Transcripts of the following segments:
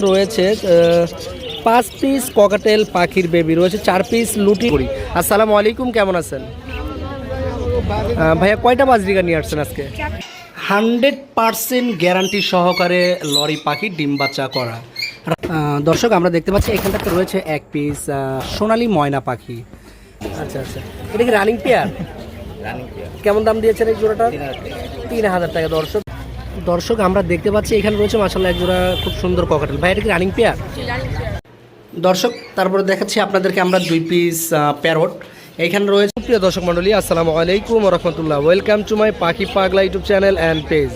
রয়েছে পাঁচ piece cockatiel পাখির বেবি রয়েছে চার পিস লুটি। করি আসসালামু আলাইকুম কেমন আছেন? ভাইয়া কয়টা বাজরিকা নিয়ে আসছেন আজকে? হান্ড্রেড পার্সেন্ট গ্যারান্টি সহকারে লরি পাখি ডিম বাচ্চা করা। দর্শক আমরা দেখতে পাচ্ছি এখানটাতে রয়েছে এক পিস সোনালি ময়না পাখি। আচ্ছা আচ্ছা। এটা কি রানিং পেয়ার কেমন দাম দিয়েছেন এই জোড়াটা? তিন হাজার টাকা। দর্শক দর্শক, আমরা দেখতে পাচ্ছি এখানে রয়েছে মাসাল্লাহ একজোড়া খুব সুন্দর ককাটেল ভাই, এটা কি রানিং পেয়ার দর্শক, তারপরে দেখাচ্ছি আপনাদেরকে আমরা দুই পিস প্যারট এইখানে রয়েছে প্রিয় দর্শক মণ্ডলী, আসসালামু আলাইকুম রহমতুল্লাহ। ওয়েলকাম টু মাই পাখি পাগলা ইউটিউব চ্যানেল অ্যান্ড পেজ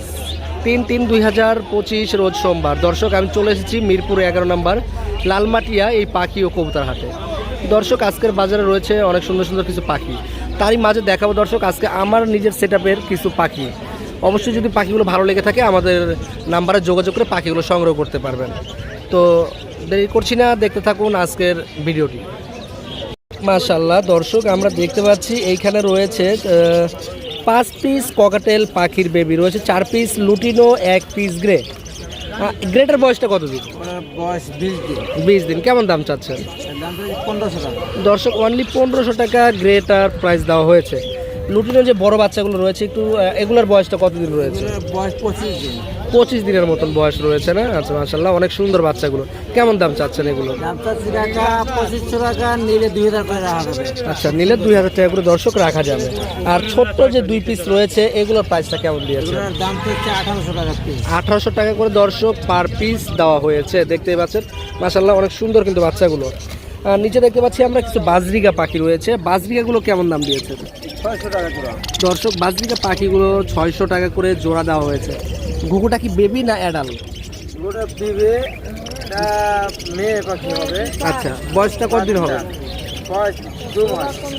তিন তিন দুই হাজার পঁচিশ রোজ সোমবার। দর্শক, আমি চলে এসেছি মিরপুর এগারো নম্বর, লালমাটিয়া, এই পাখি ও কবুতর হাটে। দর্শক, আজকের বাজারে রয়েছে অনেক সুন্দর সুন্দর কিছু পাখি। তারই মাঝে দেখাবো দর্শক, আজকে আমার নিজের সেট কিছু পাখি। অবশ্যই যদি পাখিগুলো ভালো লেগে থাকে আমাদের নাম্বারে যোগাযোগ করে পাখিগুলো সংগ্রহ করতে পারবেন। তো দেরি করছি না দেখতে থাকুন আজকের ভিডিওটি। মাশাল্লাহ দর্শক আমরা দেখতে পাচ্ছি এইখানে রয়েছে পাঁচ পিস ককাটেল পাখির বেবি রয়েছে চার পিস লুটিনো এক পিস গ্রে গ্রেটার বয়সটা ওনার বয়স বিশ দিন। বিশ দিন কেমন দাম চাচ্ছেন? দর্শক অনলি পনেরোশো টাকা গ্রেটার প্রাইস দেওয়া হয়েছে। লুটিনো যে বড় বাচ্চাগুলো রয়েছে একটু এগুলোর বয়সটা কতদিন রয়েছে? বয়স পঁচিশ দিন। পঁচিশ দিনের মতন বয়স রয়েছে না? আচ্ছা মাশাল্লাহ অনেক সুন্দর বাচ্চাগুলো। কেমন দাম চাচ্ছেন এগুলো? আচ্ছা নিলে দুই হাজার টাকা করে দর্শক রাখা যাবে। আর ছোট্ট যে দুই পিস রয়েছে এগুলোর প্রাইসটা কেমন দিয়েছে আঠারোশো টাকা করে দর্শক পার পিস দেওয়া হয়েছে দেখতেই পাচ্ছেন। মাসাল্লাহ অনেক সুন্দর কিন্তু বাচ্চাগুলো। আর নিচে দেখতে পাচ্ছি আমরা কিছু বাজরিকা পাখি রয়েছে। বাজরিকাগুলো কেমন দাম দিয়েছে দর্শক বাজরিকা পাখিগুলো ছয়শো টাকা করে জোড়া দেওয়া হয়েছে। ঘুঘুটা কি বেবি না অ্যাডাল মেয়ে হবে। আচ্ছা বয়সটা কতদিন হবে?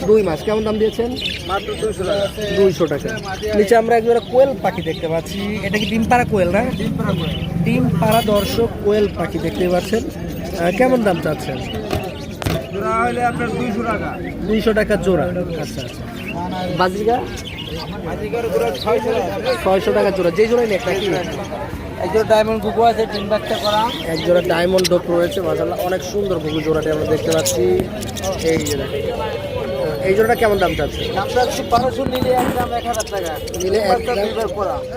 দুই মাস কেমন দাম দিয়েছেন? দুইশো টাকা। নিচে আমরা একজোড়া কোয়েল পাখি দেখতে পাচ্ছি। এটা কি ডিম পাড়া কোয়েল না? ডিম পাড়া দর্শক কোয়েল পাখি দেখতে পাচ্ছেন। কেমন দাম চাচ্ছেন? দুইশো টাকা। দুইশো টাকা জোড়া। আচ্ছা আচ্ছা। জোড়া ছয়শো টাকা জোড়া যে জোড়াই নেক নাকি? একজন ডায়মন্ড কুকু আছে তিন বাচ্চা করা। এক জোড়া ডায়মন্ড ডোপ রয়েছে মাসাল্লাহ অনেক সুন্দর বুকু জোড়াটি আমরা দেখতে পাচ্ছি। এই যে এই জোড়াটা কেমন দাম চাচ্ছে? নিলে এক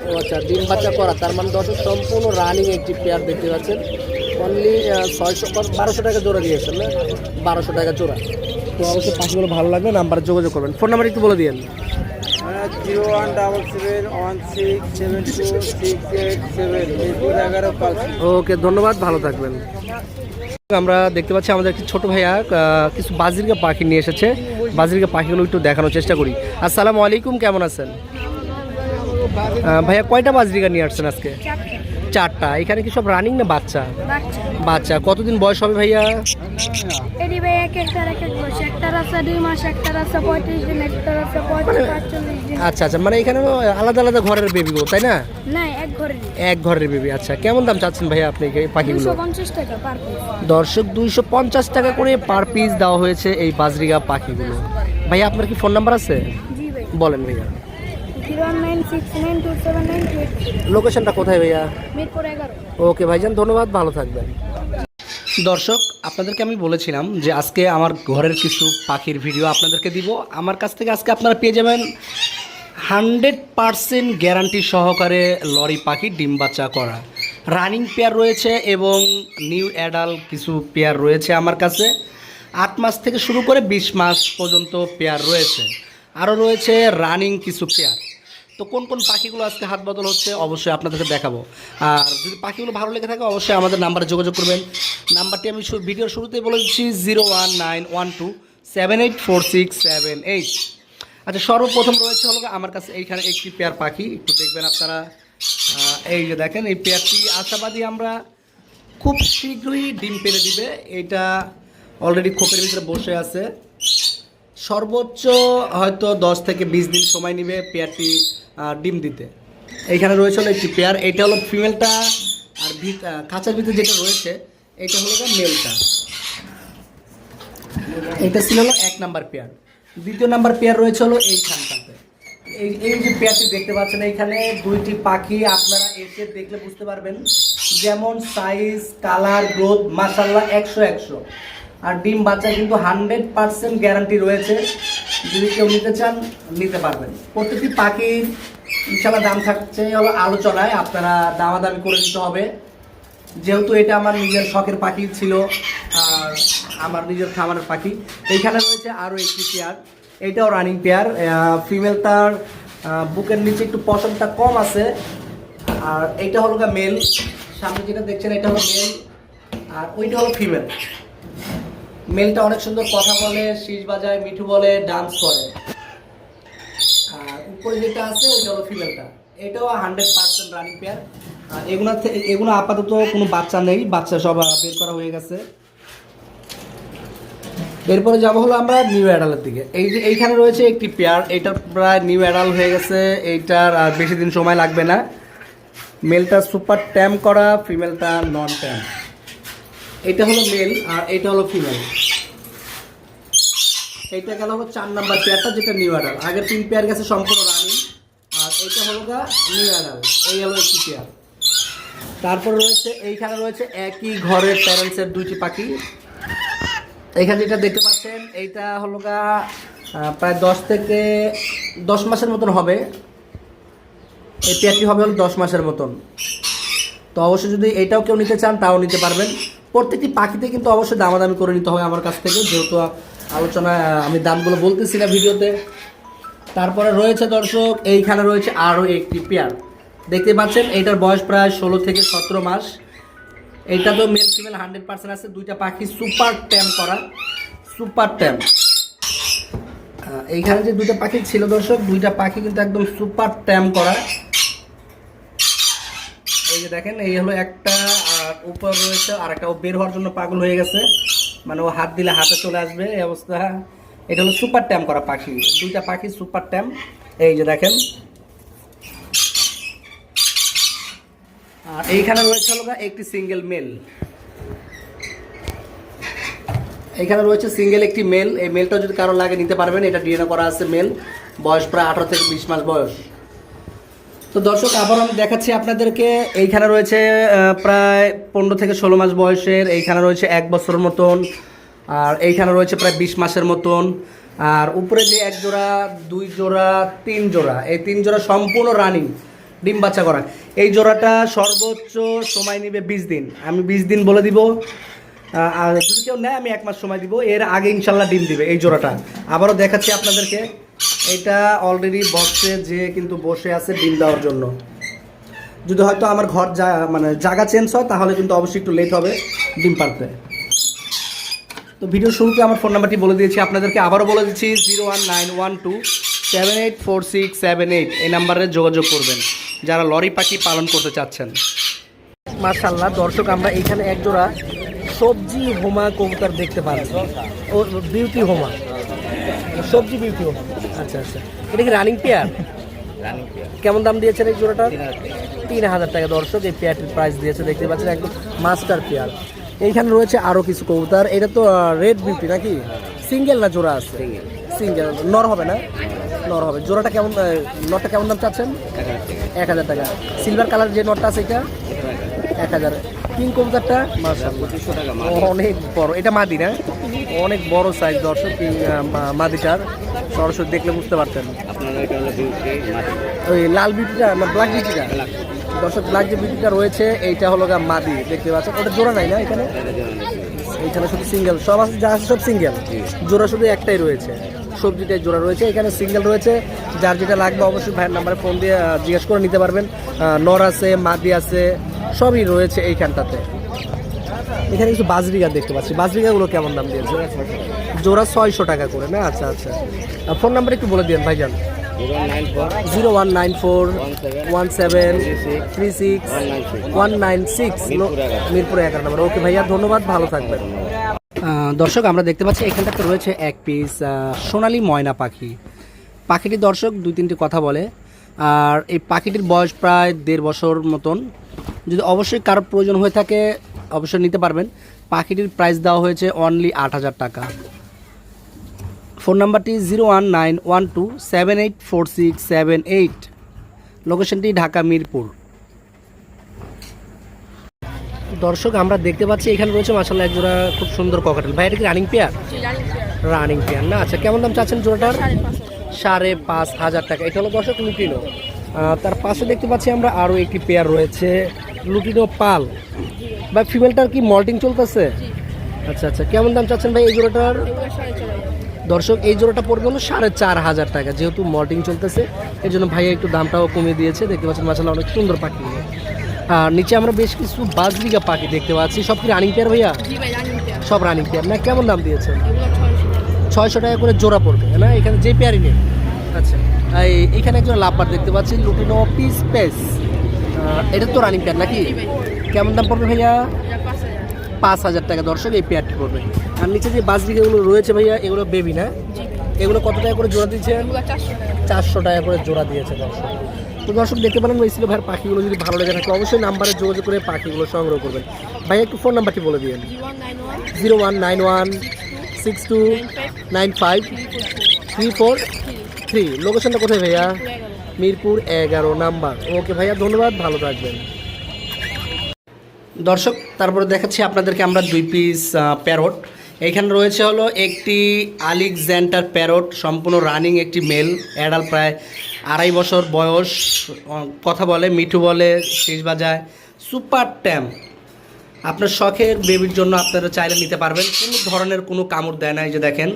ও আচ্ছা ডিম বাচ্চা করা তার মানে দর্শক সম্পূর্ণ রানিং একটি পেয়ার দেখতে পাচ্ছেন। অনলি ছয়শো বারোশো টাকা জোড়া দিয়েছেন না? বারোশো টাকা জোড়া। তো অবশ্যই পাখিগুলো ভালো লাগবে নাম্বারে যোগাযোগ করবেন। ফোন নাম্বার একটু বলে দিয়েন। Zero one double seven one six seven two six eight seven এগারো পাঁচ। ওকে ধন্যবাদ ভালো থাকবেন। আমরা দেখতে পাচ্ছি আমাদের একটি ছোট ভাইয়া কিছু বাজিরকা পাখি নিয়ে এসেছে। বাজিরকা পাখিগুলো একটু দেখানোর চেষ্টা করি। আসসালামু আলাইকুম কেমন আছেন? ভাইয়া কয়টা বাজরিকা নিয়ে আসছেন আজকে? চারটা। এখানে কি সব রানিং না বাচ্চা। বাচ্চা। কতদিন বয়স হবে ভাইয়া? এটি ভাই এক একটার এক এক বয়স একটার আছে দুই মাস একটার আছে পঁয়ত্রিশ দিন একটার আছে পঁয়ত্রিশ দিন। আচ্ছা আচ্ছা মানে এখানে আলাদা আলাদা ঘরের বেবিগুলো তাই না? না এক ঘরে এক ঘরের বেবি আচ্ছা। কেমন দাম চাচ্ছেন ভাইয়া আপনি এই পাখিগুলো? দর্শক দুইশো পঞ্চাশ টাকা করে পার পিস দেওয়া হয়েছে এই বাজরিগা পাখিগুলো। ভাইয়া আপনার কি ফোন নাম্বার আছে? বলেন ভাইয়া। লোকেশনটা কোথায় ভাইয়া? ওকে ভাইজান ধন্যবাদ ভালো থাকবেন। দর্শক আপনাদেরকে আমি বলেছিলাম যে আজকে আমার ঘরের কিছু পাখির ভিডিও আপনাদেরকে দিব। আমার কাছ থেকে আজকে আপনারা পেয়ে যাবেন হান্ড্রেড পারসেন্ট গ্যারান্টি সহকারে লরি পাখি ডিম বাচ্চা করা। রানিং পেয়ার রয়েছে এবং নিউ অ্যাডাল কিছু পেয়ার রয়েছে আমার কাছে। আট মাস থেকে শুরু করে বিশ মাস পর্যন্ত পেয়ার রয়েছে। আরও রয়েছে রানিং কিছু পেয়ার। তো কোন কোন পাখিগুলো আজকে হাত বদল হচ্ছে অবশ্যই আপনাদেরকে দেখাবো। আর যদি পাখিগুলো ভালো লেগে থাকে, অবশ্যই আমাদের নাম্বারে যোগাযোগ করবেন। নাম্বারটি আমি ভিডিওর শুরুতেই বলে দিচ্ছি, zero one nine one two seven eight four six seven eight. আচ্ছা সর্বপ্রথম রয়েছে হলো আমার কাছে এইখানে একটি পেয়ার পাখি। একটু দেখবেন আপনারা। এই যে দেখেন, এই পেয়ারটি আশাবাদী আমরা খুব শীঘ্রই ডিম পেরে দিবে। এটা অলরেডি খোপের ভিতরে বসে আছে। সর্বোচ্চ হয়তো দশ থেকে বিশ দিন সময় নেবে পেয়ারটি ডিম দিতে। এইখানে রয়েছে একটি পেয়ার, এটা হলো ফিমেলটা, আর খাঁচার ভিতরে যেটা রয়েছে, এটা হলো মেলটা। এটা ছিল হলো এক নাম্বার পেয়ার। দ্বিতীয় নাম্বার পেয়ার রয়েছে হলো এইখানটাতে এই এই যে পেয়ারটি দেখতে পাচ্ছেন, এইখানে দুইটি পাখি আপনারা এসে দেখলে বুঝতে পারবেন, যেমন সাইজ কালার গ্রোথ মাসাল্লাহ একশো একশো। আর ডিম বাচ্চা কিন্তু হান্ড্রেড পার্সেন্ট গ্যারান্টি রয়েছে। যদি কেউ নিতে চান, নিতে পারবেন। প্রত্যেকটি পাখির ইনশাল্লাহ দাম থাকছে হলো আলোচনায়, আপনারা দামাদামি করে দিতে হবে। যেহেতু এটা আমার নিজের শখের পাখি ছিল, আর আমার নিজের খামারের পাখি। এইখানে রয়েছে আরও একটি পেয়ার এইটাও রানিং পেয়ার ফিমেলটার বুকের নিচে একটু পশমটা কম আছে। আর এইটা হলো গা মেল সামনে যেটা দেখছেন, এটা হলো মেল আর ওইটা হলো ফিমেল মেলটা অনেক সুন্দর কথা বলে, শীষ বাজায়, মিঠু বলে ডান্স করে। আর উপরে যেটা আছে, ওইটা হলো ফিমেলটা এটাও হান্ড্রেড পার্সেন্ট রানিং পেয়ার আর এগুলো এগুলো আপাতত কোনো বাচ্চা নেই, বাচ্চা সব বের করা হয়ে গেছে। এরপরে যাব হলো আমরা নিউ অ্যাডালের দিকে। এই যে এইখানে রয়েছে একটি পেয়ার এইটার প্রায় নিউ অ্যাডাল হয়ে গেছে। এইটার আর বেশি দিন সময় লাগবে না। মেলটা সুপার ট্যাম করা ফিমেলটা নন ট্যাম এটা হলো মেল আর এটা হলো ফিমেল এইটা গেল হলো চার নাম্বার পেয়ারটা যেটা নিউ অ্যাডাল আগের তিন পেয়ার গেছে সম্পূর্ণ রানিং আর এইটা হলো গা নিউ অ্যাডাল এই হলো একটি পেয়ার তারপর রয়েছে, এইখানে রয়েছে একই ঘরের প্যারেন্টসের দুইটি পাখি। এখানে যেটা দেখতে পাচ্ছেন, এইটা হলো গা প্রায় দশ থেকে দশ মাসের মতন হবে। এই পেয়ারটি হবে হলো দশ মাসের মতন। তো অবশ্যই যদি এটাও কেউ নিতে চান, তাও নিতে পারবেন। প্রত্যেকটি পাখিতে কিন্তু অবশ্যই দামাদামি করে নিতে হবে আমার কাছ থেকে, যেহেতু আলোচনা আমি দামগুলো বলতেছি না ভিডিওতে। তারপরে রয়েছে দর্শক, এইখানে রয়েছে আরও একটি পেয়ার। দেখতে পাচ্ছেন, এইটার বয়স প্রায় ষোলো থেকে সতেরো মাস। এইটা তো মেল ফিমেল হান্ড্রেড পার্সেন্ট আছে। দুইটা পাখি সুপার ট্যাম করা সুপার ট্যাম এইখানে যে দুইটা পাখি ছিল দর্শক, দুইটা পাখি কিন্তু একদম সুপার ট্যাম করা। এই যে দেখেন, এই হলো একটা, আর উপর রয়েছে আর একটা বের হওয়ার জন্য পাগল হয়ে গেছে। মানে ও হাত দিলে হাতে চলে আসবে, এই অবস্থা। এটা হলো সুপার ট্যাম করা পাখি। দুইটা পাখি সুপার ট্যাম এই যে দেখেন। আর এইখানে রয়েছে হলো একটি সিঙ্গেল মেল এখানে রয়েছে সিঙ্গেল একটি মেল এই মেলটা যদি কারও লাগে নিতে পারবেন, এটা ডিএনএ করা আছে মেল বয়স প্রায় আঠারো থেকে বিশ মাস বয়স। তো দর্শক, আবার আমি দেখাচ্ছি আপনাদেরকে। এইখানে রয়েছে প্রায় পনেরো থেকে ষোলো মাস বয়সের, এইখানে রয়েছে এক বছর মতন, আর এইখানে রয়েছে প্রায় বিশ মাসের মতন। আর উপরে যে এক জোড়া, দুই জোড়া, তিন জোড়া, এই তিন জোড়া সম্পূর্ণ রানিং, ডিম বাচ্চা করা। এই জোড়াটা সর্বোচ্চ সময় নেবে বিশ দিন। আমি বিশ দিন বলে দিব। আর যদি কেউ নেয়, আমি এক মাস সময় দিব। এর আগে ইনশাল্লাহ ডিম দিবে এই জোড়াটা। আবারও দেখাচ্ছি আপনাদেরকে। এটা অলরেডি বক্সে যে কিন্তু বসে আছে ডিম দেওয়ার জন্য। যদি হয়তো আমার ঘর যা মানে জায়গা চেঞ্জ হয়, তাহলে কিন্তু অবশ্যই একটু লেট হবে ডিম পারতে তো ভিডিও শুরুতে আমার ফোন নাম্বারটি বলে দিয়েছি। আপনাদেরকে আবারও বলে দিচ্ছি zero one nine one two seven eight four six seven eight এই নাম্বারে যোগাযোগ করবেন, যারা লরি পাখি পালন করতে চাচ্ছেন। মার্শাল্লাহ দর্শক, আমরা এখানে একজোড়া সবজি হোমা কবুতর দেখতে পাচ্ছি। ও বিউটি হোমা। সবজি হোমা আচ্ছা আচ্ছা। এটা কি রানিং পেয়ার কেমন দাম দিয়েছেন এই জোড়াটা? তিন হাজার টাকা। দর্শক এই পেয়ারটির প্রাইস দিয়েছে দেখতে পাচ্ছেন একদম মাস্টার পেয়ার এইখানে রয়েছে আরও কিছু কবুতর। এটা তো রেড বিউটি নাকি? সিঙ্গেল না জোড়া আছে? সিঙ্গেল নর হবে না? নর হবে। জোড়াটা কেমন নটটা কেমন দাম চাচ্ছেন? এক হাজার টাকা। সিলভার কালার যে নটটা আছে এটা? এক হাজার কিং কবুতরটা? অনেক বড়। এটা মাদি না? অনেক বড় সাইজ দর্শক মাদিটার। সরাসরি দেখলে বুঝতে পারতেন। ওই লাল বিউটিটা না ব্ল্যাক বিউটিটা দর্শক ব্ল্যাক যে বিউটিটা রয়েছে এইটা হলো গা মাদি দেখতে পাচ্ছেন? ওটা জোড়া নাই না এখানে? এইখানে শুধু সিঙ্গেল সব আছে যা আছে সব সিঙ্গেল জোড়া শুধু একটাই রয়েছে। সবজিটাই জোড়া রয়েছে। এখানে সিঙ্গেল রয়েছে। যার যেটা লাগবে অবশ্যই ভাইয়ের নাম্বারে ফোন দিয়ে জিজ্ঞেস করে নিতে পারবেন। নর আছে মাদি আছে সবই রয়েছে এইখানটাতে। এখানে কিছু বাজরিগা দেখতে পাচ্ছি। বাজরিগাগুলো কেমন দাম দিয়েছে? জোড়া ছয়শো টাকা করে, না? আচ্ছা আচ্ছা। ফোন নাম্বার একটু বলে দিন ভাইজান। Zero one nine four, one seven, three six, one nine six Mirpur এগারো নম্বর। ওকে, ভাইয়া, ধন্যবাদ, ভালো থাকবেন। দর্শক, আমরা দেখতে পাচ্ছি এখানটাতে রয়েছে এক পিস সোনালী ময়না পাখি। পাখিটি দর্শক দুই তিনটি কথা বলে। আর এই পাখিটির বয়স প্রায় দেড় বছর মতন। যদি অবশ্যই কারোর প্রয়োজন হয়ে থাকে অবশ্যই নিতে পারবেন। পাখিটির প্রাইস দেওয়া হয়েছে অনলি আট হাজার টাকা। ফোন নাম্বারটি zero one nine one two seven eight four six seven eight লোকেশনটি Dhaka Mirpur. দর্শক আমরা দেখতে পাচ্ছি এখানে রয়েছে মাসাল্লাহ এক জোড়া খুব সুন্দর ককাটেল ভাই এটা কি রানিং পেয়ার রানিং পেয়ার না? আচ্ছা কেমন দাম চাচ্ছেন জোড়াটার? সাড়ে পাঁচ হাজার। টাকা। এটা হলো দর্শক আহ, তার পাশে দেখতে পাচ্ছি আমরা আরও একটি পেয়ার রয়েছে। লুটিনো পাল। বা ফিমেলটার কি মল্টিং চলতেছে? আচ্ছা আচ্ছা কেমন দাম চাচ্ছেন ভাই এই জোড়াটার? দর্শক এই জোড়াটা পড়বে হলো সাড়ে চার হাজার টাকা যেহেতু মল্টিং চলতেছে এই জন্য ভাইয়া একটু দামটাও কমিয়ে দিয়েছে। দেখতে পাচ্ছেন মাসাল্লাহ অনেক সুন্দর পাখি। আর নিচে আমরা বেশ কিছু বাজরিকা পাখি দেখতে পাচ্ছি। সব কি রানিং পেয়ার ভাইয়া? সব রানিং পেয়ার না কেমন দাম দিয়েছেন? ছয়শো টাকা। করে জোড়া পড়বে না? এখানে যে পেয়ারই নেই। আচ্ছা এই এখানে একজন লাভবার দেখতে পাচ্ছি লুটিনো পিস পেস এটা তো রানিং পেয়ার নাকি? কেমন দাম পড়বে ভাইয়া? পাঁচ হাজার টাকা। দর্শক এই পেয়ারটি পড়বে। আর নিচে যে বাজরিকাগুলো রয়েছে ভাইয়া এগুলো বেবি না? এগুলো কত টাকা করে জোড়া দিচ্ছেন চারশো টাকা। করে জোড়া দিয়েছে দর্শক। তো দর্শক দেখতে পেলেন ওই ছিল ভাইয়ের পাখিগুলো যদি ভালো লাগে থাকে অবশ্যই নাম্বারে যোগাযোগ করে পাখিগুলো সংগ্রহ করবেন। ভাই একটু ফোন নাম্বারটি বলে দিন zero one nine one six two nine five three four three লোকেশনটা কোথায় ভাইয়া? মিরপুর এগারো নাম্বার। ওকে ভাইয়া, ধন্যবাদ, ভালো থাকবেন। দর্শক, তারপরে দেখাচ্ছি আপনাদেরকে আমরা দুই পিস প্যারট। এখানে রয়েছে হলো একটি আলেকজ্যান্ডার প্যারট, সম্পূর্ণ রানিং একটি মেল। অ্যাডাল প্রায় আড়াই বছর বয়স কথা বলে, মিঠু বলে, শেষ বাজায়, সুপার ট্যাম। আপনার শখের বেবির জন্য আপনারা চাইলে নিতে পারবেন। কোনো ধরনের কোনো কামড় দেয় না, এই যে দেখেন,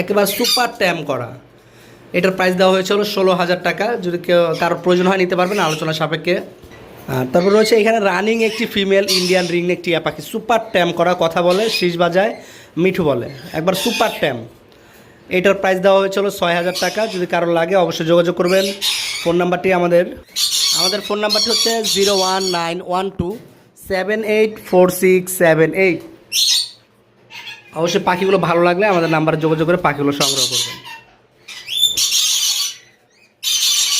একেবারে সুপার ট্যাম করা। এটার প্রাইস দেওয়া হয়েছে হলো ষোলো হাজার টাকা। যদি কেউ কারোর প্রয়োজন হয় নিতে পারবেন আলোচনা সাপেক্ষে। তারপর রয়েছে এখানে রানিং একটি ফিমেল ইন্ডিয়ান রিং একটি পাখি সুপার ট্যাম করা কথা বলে, শীষ বাজায় মিঠু বলে। একবার সুপার ট্যাম এটার প্রাইস দেওয়া হয়েছিল ছয় হাজার টাকা। যদি কারোর লাগে অবশ্যই যোগাযোগ করবেন। ফোন নাম্বারটি আমাদের। আমাদের ফোন নাম্বারটি হচ্ছে zero one nine one two seven eight four six seven eight. অবশ্যই পাখিগুলো ভালো লাগলে আমাদের নাম্বারে যোগাযোগ করে পাখিগুলো সংগ্রহ করবেন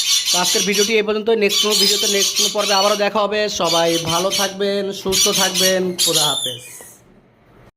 তো আজকের ভিডিওটি এই পর্যন্ত নেক্সট কোনো ভিডিওতে নেক্সট কোনো পর্বে আবারও দেখা হবে। সবাই ভালো থাকবেন, সুস্থ থাকবেন। খোদা হাফেজ।